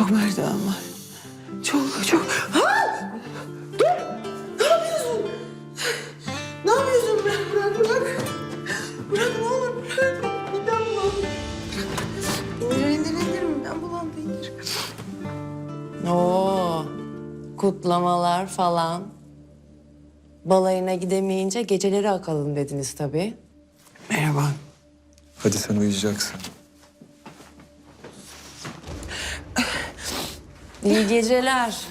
Çok merdiven var. Çok çok. Ha! Dur! Ne yapıyorsun? Ne yapıyorsun? Bırak bırak bırak. Bırak ne olur bırak. Midem bulandı. İndir indir indir midem bulandı indir. Oo, kutlamalar falan. Balayına gidemeyince geceleri akalım dediniz tabii. Merhaba. Hadi sen uyuyacaksın. İyi geceler.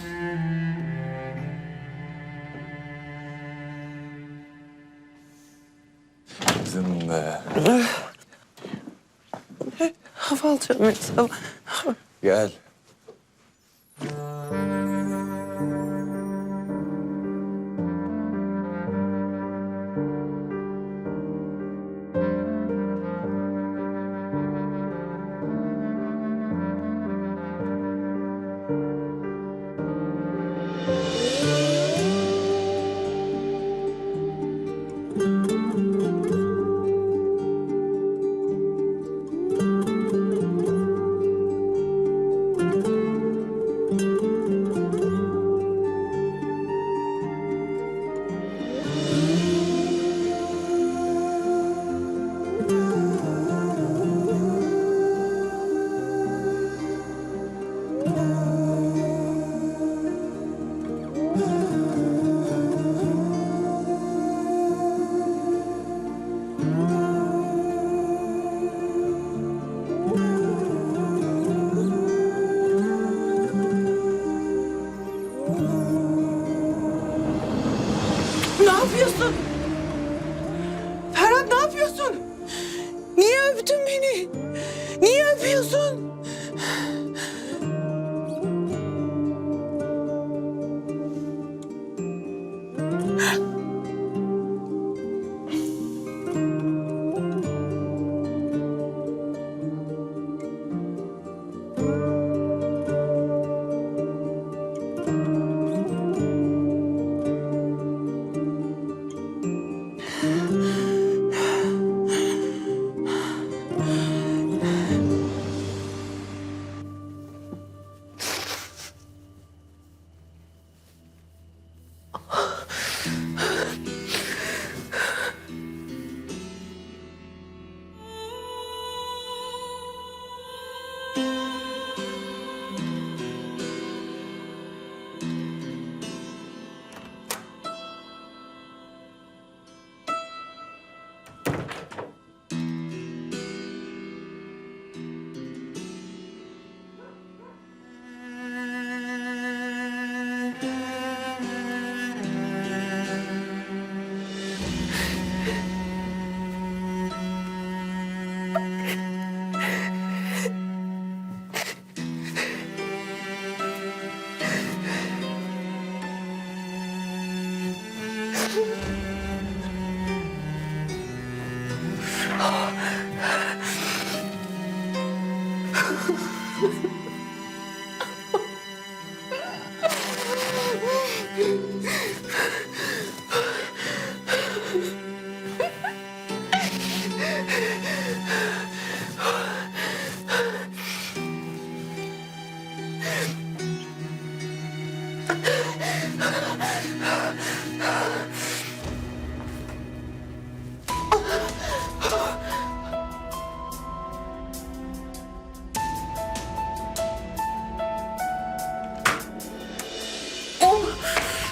Kızım be. Hava alacağım. Gel.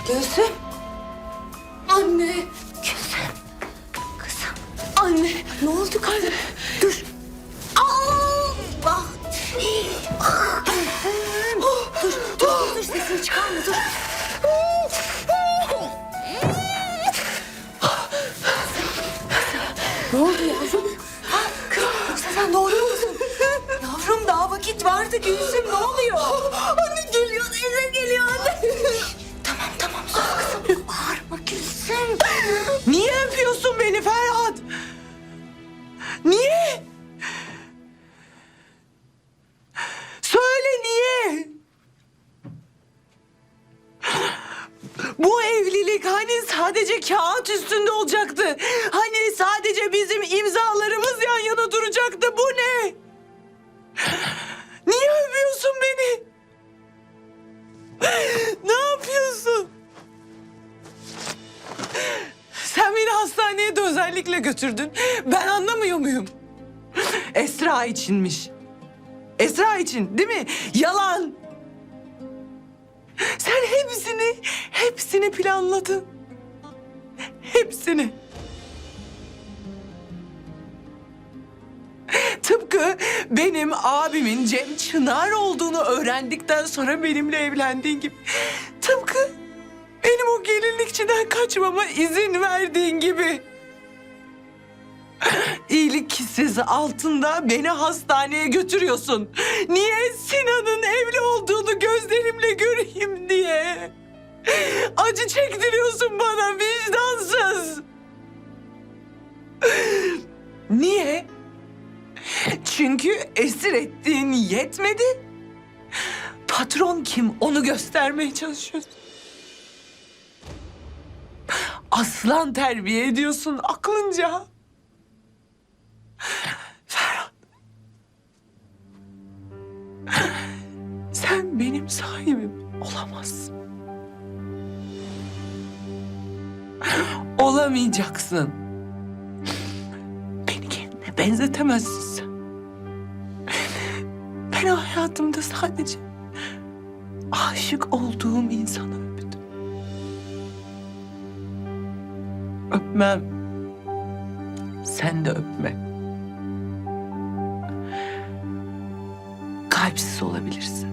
Gülsüm. Anne. Kızım. Kızım. Anne. Ne oldu kardeşim? Dur. Allah. dur, dur, dur, dur. Sesini çıkarma, dur. ne oldu yavrum? Ha, kızım, yoksa sen doğuruyor musun? Yavrum daha vakit vardı Gülsüm. Hani sadece kağıt üstünde olacaktı? Hani sadece bizim imzalarımız yan yana duracaktı? Bu ne? Niye övüyorsun beni? Ne yapıyorsun? Sen beni hastaneye de özellikle götürdün. Ben anlamıyor muyum? Esra içinmiş. Esra için değil mi? Yalan. Sen hepsini, hepsini planladın. Hepsini. Tıpkı benim abimin Cem Çınar olduğunu öğrendikten sonra benimle evlendiğin gibi. Tıpkı benim o gelinlikçiden kaçmama izin verdiğin gibi. İyilik kisesi altında beni hastaneye götürüyorsun. Niye Sinan'ın evli olduğunu gözlerimle göreyim diye. Acı çektiriyorsun bana vicdansız. Niye? Çünkü esir ettiğin yetmedi. Patron kim onu göstermeye çalışıyorsun. Aslan terbiye ediyorsun aklınca. Ferhat. Sen benim sahibim olamazsın. Olamayacaksın. Beni kendine benzetemezsin sen. Ben hayatımda sadece aşık olduğum insanı öptüm. Öpmem. Sen de öpme. Kalpsiz olabilirsin.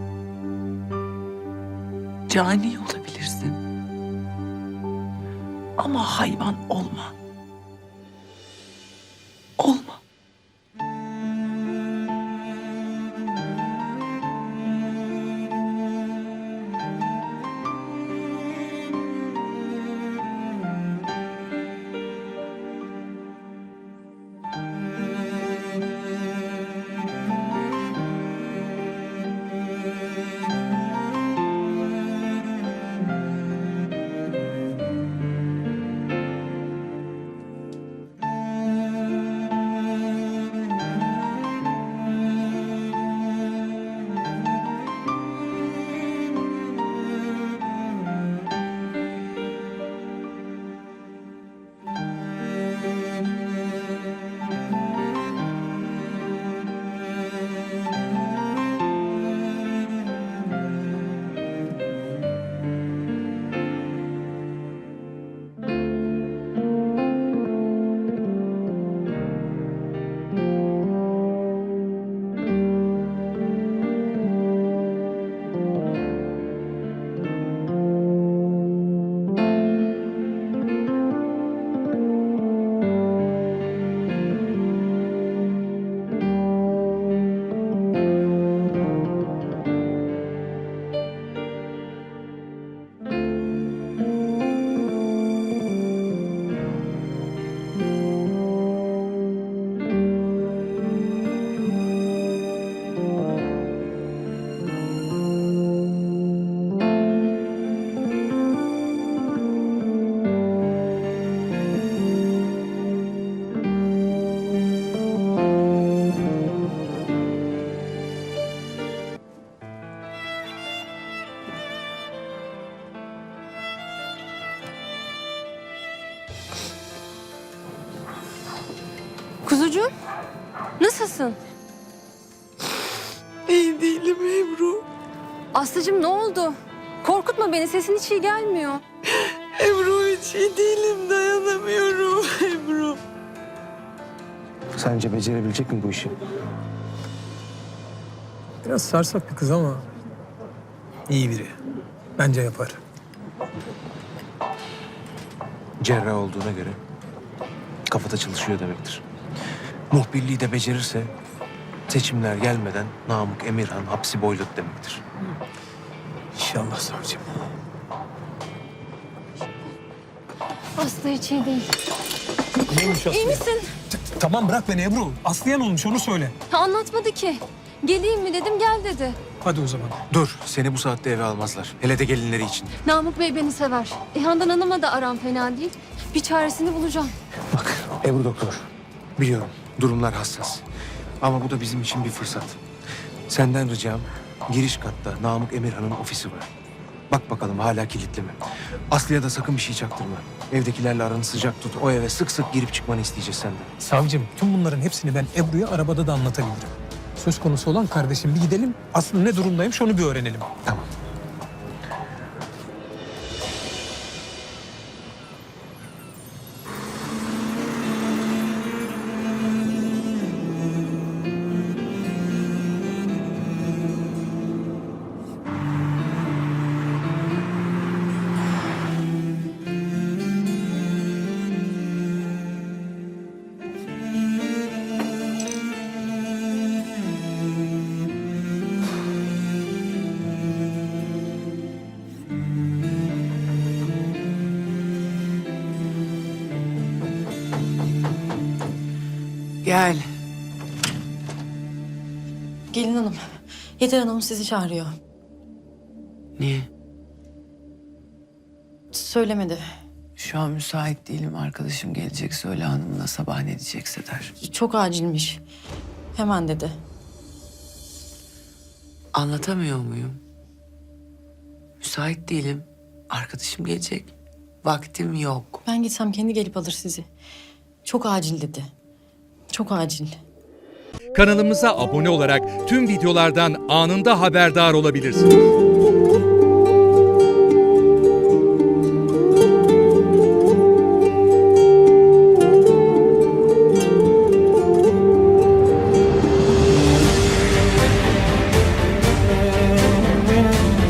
Cani olabilirsin. Ama hayvan. Olma. Kuzucuğum, nasılsın? İyi değilim Ebru. Aslıcığım ne oldu? Korkutma beni, sesin hiç iyi gelmiyor. Ebru hiç iyi değilim dayanamıyorum Ebru. Sence becerebilecek mi bu işi? Biraz sarsak bir kız ama iyi biri. Bence yapar. Cerrah olduğuna göre kafada çalışıyor demektir. Muhbirliği de becerirse seçimler gelmeden Namık Emirhan hapsi boyladı demektir. İnşallah savcım. Aslı hiç iyi değil. Neymiş İyi misin? Tamam bırak beni Ebru. Aslıya ne olmuş onu söyle. Ha, anlatmadı ki. Geleyim mi dedim, gel dedi. Hadi o zaman. Dur, seni bu saatte eve almazlar. Hele de gelinleri için. Namık Bey beni sever. E, Handan Hanım'la da aram fena değil. Bir çaresini bulacağım. Bak Ebru doktor. Biliyorum durumlar hassas. Ama bu da bizim için bir fırsat. Senden ricam giriş katta Namık Emirhan'ın ofisi var. Bak bakalım hala kilitli mi? Aslı'ya da sakın bir şey çaktırma. Evdekilerle aranı sıcak tut. O eve sık sık girip çıkmanı isteyeceğiz senden. Savcım tüm bunların hepsini ben Ebru'ya arabada da anlatabilirim. Söz konusu olan kardeşim bir gidelim. Aslı ne durumdaymış onu bir öğrenelim. Tamam. Gel. Gelin hanım. Yeter hanım sizi çağırıyor. Niye? Söylemedi. Şu an müsait değilim. Arkadaşım gelecek. Söyle hanımla sabah ne diyecekse der. Çok acilmiş. Hemen dedi. Anlatamıyor muyum? Müsait değilim. Arkadaşım gelecek. Vaktim yok. Ben gitsem kendi gelip alır sizi. Çok acil dedi. Çok acil. Kanalımıza abone olarak tüm videolardan anında haberdar olabilirsiniz.